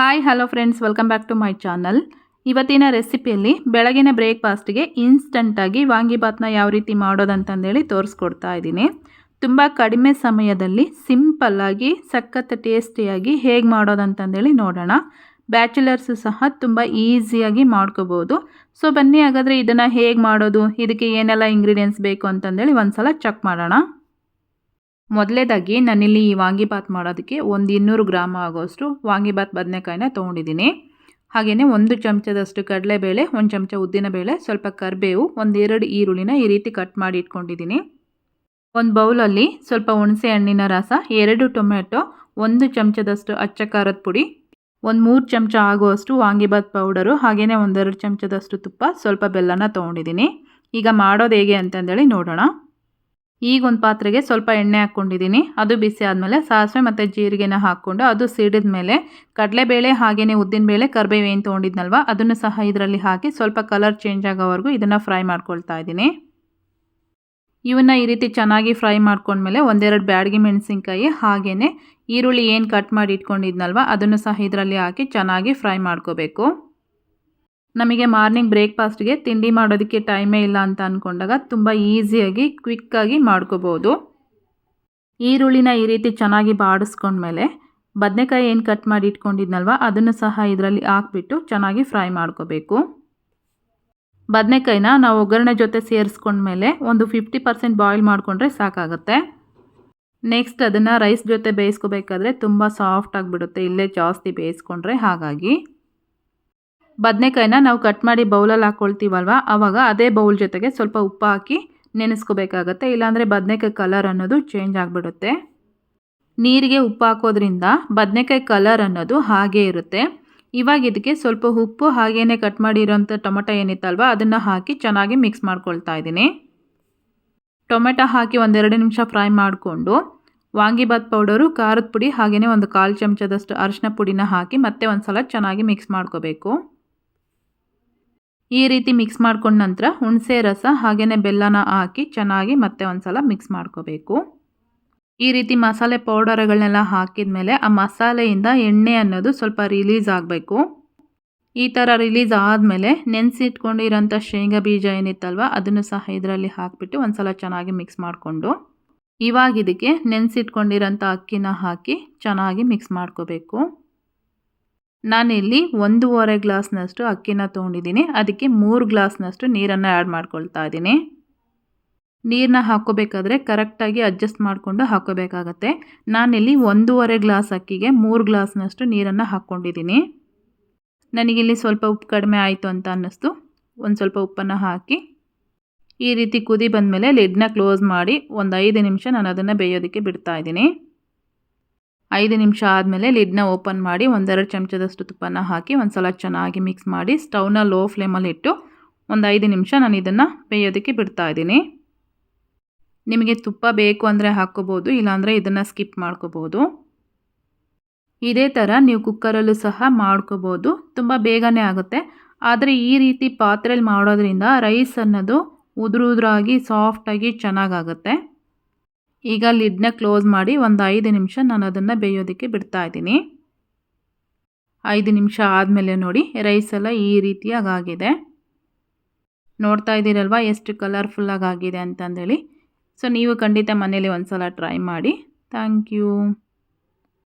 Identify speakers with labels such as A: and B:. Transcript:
A: Hi hello friends welcome back to my channel ಇವತ್ತಿನ ರೆಸಿಪಿಯಲ್ಲಿ ಬೆಳಗಿನ ಬ್ರೇಕ್ಫಾಸ್ಟ್ಗೆ ಇನ್ಸ್ಟಂಟಾಗಿ ವಾಂಗಿಬಾತ್ನ ಯಾವ ರೀತಿ ಮಾಡೋದಂತಂದೇಳಿ ತೋರಿಸ್ಕೊಡ್ತಾ ಇದ್ದೀನಿ. ತುಂಬ ಕಡಿಮೆ ಸಮಯದಲ್ಲಿ ಸಿಂಪಲ್ಲಾಗಿ ಸಖತ್ ಟೇಸ್ಟಿಯಾಗಿ ಹೇಗೆ ಮಾಡೋದಂತಂದೇಳಿ ನೋಡೋಣ. ಬ್ಯಾಚುಲರ್ಸು ಸಹ ತುಂಬ ಈಸಿಯಾಗಿ ಮಾಡ್ಕೋಬೋದು. ಸೊ ಬನ್ನಿ ಹಾಗಾದರೆ ಇದನ್ನು ಹೇಗೆ ಮಾಡೋದು, ಇದಕ್ಕೆ ಏನೆಲ್ಲ ಇಂಗ್ರೀಡಿಯೆಂಟ್ಸ್ ಬೇಕು ಅಂತಂದೇಳಿ ಒಂದು ಸಲ ಚೆಕ್ ಮಾಡೋಣ. ಮೊದಲೇದಾಗಿ ನಾನಿಲ್ಲಿ ಈ ವಾಂಗಿಬಾತ್ ಮಾಡೋದಕ್ಕೆ ಒಂದು ಇನ್ನೂರು ಗ್ರಾಮ್ ಆಗೋಷ್ಟು ವಾಂಗಿಬಾತ್ ಬದನೆಕಾಯಿನ ತೊಗೊಂಡಿದ್ದೀನಿ. ಹಾಗೆಯೇ ಒಂದು ಚಮಚದಷ್ಟು ಕಡಲೆಬೇಳೆ, ಒಂದು ಚಮಚ ಉದ್ದಿನಬೇಳೆ ಸ್ವಲ್ಪ ಕರಿಬೇವು ಒಂದೆರಡು ಈರುಳ್ಳಿನ ಈ ರೀತಿ ಕಟ್ ಮಾಡಿ ಇಟ್ಕೊಂಡಿದ್ದೀನಿ. ಒಂದು ಬೌಲಲ್ಲಿ ಸ್ವಲ್ಪ ಹುಣಸೆ ಹಣ್ಣಿನ ರಸ, ಎರಡು ಟೊಮೆಟೊ ಒಂದು ಚಮಚದಷ್ಟು ಅಚ್ಚ ಖಾರದ ಪುಡಿ, ಒಂದು ಮೂರು ಚಮಚ ಆಗುವಷ್ಟು ವಾಂಗಿಬಾತ್ ಪೌಡರು ಹಾಗೆಯೇ ಒಂದೆರಡು ಚಮಚದಷ್ಟು ತುಪ್ಪ, ಸ್ವಲ್ಪ ಬೆಲ್ಲನ ತೊಗೊಂಡಿದ್ದೀನಿ. ಈಗ ಮಾಡೋದು ಹೇಗೆ ಅಂತಂದೇಳಿ ನೋಡೋಣ. ಈಗ ಒಂದು ಪಾತ್ರೆಗೆ ಸ್ವಲ್ಪ ಎಣ್ಣೆ ಹಾಕ್ಕೊಂಡಿದ್ದೀನಿ. ಅದು ಬಿಸಿ ಆದಮೇಲೆ ಸಾಸಿವೆ ಮತ್ತು ಜೀರಿಗೆನ ಹಾಕ್ಕೊಂಡು ಅದು ಸಿಡಿದ ಮೇಲೆ ಕಡಲೆಬೇಳೆ ಹಾಗೆಯೇ ಉದ್ದಿನಬೇಳೆ ಕರ್ಬೇವು ಏನು ತೊಗೊಂಡಿದ್ನಲ್ವ ಅದನ್ನು ಸಹ ಇದರಲ್ಲಿ ಹಾಕಿ ಸ್ವಲ್ಪ ಕಲರ್ ಚೇಂಜ್ ಆಗೋವರೆಗೂ ಇದನ್ನು ಫ್ರೈ ಮಾಡ್ಕೊಳ್ತಾ ಇದ್ದೀನಿ. ಇವನ್ನ ಈ ರೀತಿ ಚೆನ್ನಾಗಿ ಫ್ರೈ ಮಾಡ್ಕೊಂಡ್ಮೇಲೆ ಒಂದೆರಡು ಬ್ಯಾಡಗಿ ಮೆಣಸಿನ್ಕಾಯಿ ಹಾಗೆಯೇ ಈರುಳ್ಳಿ ಏನು ಕಟ್ ಮಾಡಿ ಇಟ್ಕೊಂಡಿದ್ನಲ್ವ ಅದನ್ನು ಸಹ ಇದರಲ್ಲಿ ಹಾಕಿ ಚೆನ್ನಾಗಿ ಫ್ರೈ ಮಾಡ್ಕೋಬೇಕು. ನಮಗೆ ಮಾರ್ನಿಂಗ್ ಬ್ರೇಕ್ಫಾಸ್ಟ್ಗೆ ತಿಂಡಿ ಮಾಡೋದಕ್ಕೆ ಟೈಮೇ ಇಲ್ಲ ಅಂತ ಅಂದ್ಕೊಂಡಾಗ ತುಂಬ ಈಸಿಯಾಗಿ, ಕ್ವಿಕ್ಕಾಗಿ ಮಾಡ್ಕೋಬೋದು. ಈರುಳ್ಳಿನ ಈ ರೀತಿ ಚೆನ್ನಾಗಿ ಬಾಡಿಸ್ಕೊಂಡ್ಮೇಲೆ ಬದನೆಕಾಯಿ ಏನು ಕಟ್ ಮಾಡಿ ಇಟ್ಕೊಂಡಿದ್ನಲ್ವ, ಅದನ್ನು ಸಹ ಇದರಲ್ಲಿ ಹಾಕ್ಬಿಟ್ಟು ಚೆನ್ನಾಗಿ ಫ್ರೈ ಮಾಡ್ಕೋಬೇಕು. ಬದನೆಕಾಯಿನ ನಾವು ಒಗ್ಗರಣೆ ಜೊತೆ ಸೇರಿಸ್ಕೊಂಡ್ಮೇಲೆ ಒಂದು ಫಿಫ್ಟಿ ಪರ್ಸೆಂಟ್ ಬಾಯ್ಲ್ ಮಾಡಿಕೊಂಡ್ರೆ ಸಾಕಾಗುತ್ತೆ. ನೆಕ್ಸ್ಟ್ ಅದನ್ನು ರೈಸ್ ಜೊತೆ ಬೇಯಿಸ್ಕೋಬೇಕಾದ್ರೆ ತುಂಬ ಸಾಫ್ಟ್ ಆಗಿಬಿಡುತ್ತೆ, ಇಲ್ಲೇ ಜಾಸ್ತಿ ಬೇಯಿಸ್ಕೊಂಡ್ರೆ ಹಾಗಾಗಿ. ಬದನೆಕಾಯಿನ ನಾವು ಕಟ್ ಮಾಡಿ ಬೌಲಲ್ಲಿ ಹಾಕ್ಕೊಳ್ತೀವಲ್ವ ಆವಾಗ ಅದೇ ಬೌಲ್ ಜೊತೆಗೆ ಸ್ವಲ್ಪ ಉಪ್ಪು ಹಾಕಿ ನೆನೆಸ್ಕೋಬೇಕಾಗತ್ತೆ. ಇಲ್ಲಾಂದರೆ ಬದನೆಕಾಯಿ ಕಲರ್ ಅನ್ನೋದು ಚೇಂಜ್ ಆಗಿಬಿಡುತ್ತೆ. ನೀರಿಗೆ ಉಪ್ಪು ಹಾಕೋದ್ರಿಂದ ಬದನೆಕಾಯಿ ಕಲರ್ ಅನ್ನೋದು ಹಾಗೇ ಇರುತ್ತೆ. ಇವಾಗ ಇದಕ್ಕೆ ಸ್ವಲ್ಪ ಉಪ್ಪು ಹಾಗೇ ಕಟ್ ಮಾಡಿರೋಂಥ ಟೊಮೆಟೊ ಏನಿತ್ತಲ್ವ, ಅದನ್ನು ಹಾಕಿ ಚೆನ್ನಾಗಿ ಮಿಕ್ಸ್ ಮಾಡ್ಕೊಳ್ತಾ ಇದ್ದೀನಿ. ಟೊಮೆಟೊ ಹಾಕಿ ಒಂದೆರಡು ನಿಮಿಷ ಫ್ರೈ ಮಾಡಿಕೊಂಡು ವಾಂಗಿಬಾತ್ ಪೌಡರು, ಖಾರದ ಪುಡಿ ಹಾಗೆಯೇ ಒಂದು ಕಾಲು ಚಮಚದಷ್ಟು ಅರಿಶಿನ ಪುಡಿನ ಹಾಕಿ ಮತ್ತೆ ಒಂದು ಸಲ ಚೆನ್ನಾಗಿ ಮಿಕ್ಸ್ ಮಾಡ್ಕೋಬೇಕು. ಈ ರೀತಿ ಮಿಕ್ಸ್ ಮಾಡ್ಕೊಂಡ ನಂತರ ಹುಣಸೆ ರಸ ಹಾಗೆಯೇ ಬೆಲ್ಲನ ಹಾಕಿ ಚೆನ್ನಾಗಿ ಮತ್ತೆ ಒಂದು ಸಲ ಮಿಕ್ಸ್ ಮಾಡ್ಕೋಬೇಕು. ಈ ರೀತಿ ಮಸಾಲೆ ಪೌಡರ್ಗಳನ್ನೆಲ್ಲ ಹಾಕಿದ ಮೇಲೆ ಆ ಮಸಾಲೆಯಿಂದ ಎಣ್ಣೆ ಅನ್ನೋದು ಸ್ವಲ್ಪ ರಿಲೀಸ್ ಆಗಬೇಕು. ಈ ಥರ ರಿಲೀಸ್ ಆದಮೇಲೆ ನೆನೆಸಿಟ್ಕೊಂಡಿರೋಂಥ ಶೇಂಗಾ ಬೀಜ ಏನಿತ್ತಲ್ವ ಅದನ್ನು ಸಹ ಇದರಲ್ಲಿ ಹಾಕಿಬಿಟ್ಟು ಒಂದು ಸಲ ಚೆನ್ನಾಗಿ ಮಿಕ್ಸ್ ಮಾಡಿಕೊಂಡು ಇವಾಗ ಇದಕ್ಕೆ ನೆನೆಸಿಟ್ಕೊಂಡಿರೋಂಥ ಅಕ್ಕಿನ ಹಾಕಿ ಚೆನ್ನಾಗಿ ಮಿಕ್ಸ್ ಮಾಡ್ಕೋಬೇಕು. ನಾನಿಲ್ಲಿ ಒಂದೂವರೆ ಗ್ಲಾಸ್ನಷ್ಟು ಅಕ್ಕಿನ ತೊಗೊಂಡಿದ್ದೀನಿ. ಅದಕ್ಕೆ ಮೂರು ಗ್ಲಾಸ್ನಷ್ಟು ನೀರನ್ನು ಆ್ಯಡ್ ಮಾಡ್ಕೊಳ್ತಾ ಇದ್ದೀನಿ. ನೀರನ್ನ ಹಾಕೋಬೇಕಾದ್ರೆ ಕರೆಕ್ಟಾಗಿ ಅಡ್ಜಸ್ಟ್ ಮಾಡಿಕೊಂಡು ಹಾಕೋಬೇಕಾಗತ್ತೆ. ನಾನಿಲ್ಲಿ ಒಂದೂವರೆ ಗ್ಲಾಸ್ ಅಕ್ಕಿಗೆ ಮೂರು ಗ್ಲಾಸ್ನಷ್ಟು ನೀರನ್ನು ಹಾಕ್ಕೊಂಡಿದ್ದೀನಿ. ನನಗಿಲ್ಲಿ ಸ್ವಲ್ಪ ಉಪ್ಪು ಕಡಿಮೆ ಆಯಿತು ಅಂತ ಅನ್ನಿಸ್ತು. ಒಂದು ಸ್ವಲ್ಪ ಉಪ್ಪನ್ನು ಹಾಕಿ ಈ ರೀತಿ ಕುದಿ ಬಂದಮೇಲೆ ಲಿಡ್ನ ಕ್ಲೋಸ್ ಮಾಡಿ ಒಂದು ಐದು ನಿಮಿಷ ನಾನು ಅದನ್ನು ಬೇಯೋದಕ್ಕೆ ಬಿಡ್ತಾ ಇದ್ದೀನಿ. ಐದು ನಿಮಿಷ ಆದಮೇಲೆ ಲಿಡ್ನ ಓಪನ್ ಮಾಡಿ ಒಂದೆರಡು ಚಮಚದಷ್ಟು ತುಪ್ಪನ ಹಾಕಿ ಒಂದು ಸಲ ಚೆನ್ನಾಗಿ ಮಿಕ್ಸ್ ಮಾಡಿ ಸ್ಟವ್ನ ಲೋ ಫ್ಲೇಮಲ್ಲಿ ಇಟ್ಟು ಒಂದು ಐದು ನಿಮಿಷ ನಾನು ಇದನ್ನು ಬೇಯೋದಕ್ಕೆ ಬಿಡ್ತಾ ಇದ್ದೀನಿ. ನಿಮಗೆ ತುಪ್ಪ ಬೇಕು ಅಂದರೆ ಹಾಕ್ಕೋಬೋದು, ಇಲ್ಲಾಂದರೆ ಇದನ್ನು ಸ್ಕಿಪ್ ಮಾಡ್ಕೋಬೋದು. ಇದೇ ಥರ ನೀವು ಕುಕ್ಕರಲ್ಲೂ ಸಹ ಮಾಡ್ಕೋಬೋದು, ತುಂಬ ಬೇಗನೆ ಆಗುತ್ತೆ. ಆದರೆ ಈ ರೀತಿ ಪಾತ್ರೆಯಲ್ಲಿ ಮಾಡೋದ್ರಿಂದ ರೈಸ್ ಅನ್ನೋದು ಉದುರು ಉದುರಾಗಿ ಸಾಫ್ಟಾಗಿ ಚೆನ್ನಾಗಾಗುತ್ತೆ. ಈಗ ಲಿಡ್ನ ಕ್ಲೋಸ್ ಮಾಡಿ ಒಂದು ಐದು ನಿಮಿಷ ನಾನು ಅದನ್ನು ಬೇಯೋದಕ್ಕೆ ಬಿಡ್ತಾ ಇದ್ದೀನಿ. ಐದು ನಿಮಿಷ ಆದಮೇಲೆ ನೋಡಿ, ರೈಸ್ ಎಲ್ಲ ಈ ರೀತಿಯಾಗಿ ಆಗಿದೆ ನೋಡ್ತಾ ಇದ್ದೀರಲ್ವ ಎಷ್ಟು ಕಲರ್ಫುಲ್ಲಾಗಿ ಆಗಿದೆ ಅಂತಂದೇಳಿ. ಸೊ, ನೀವು ಖಂಡಿತ ಮನೇಲಿ ಒಂದು ಸಲ ಟ್ರೈ ಮಾಡಿ. Thank you.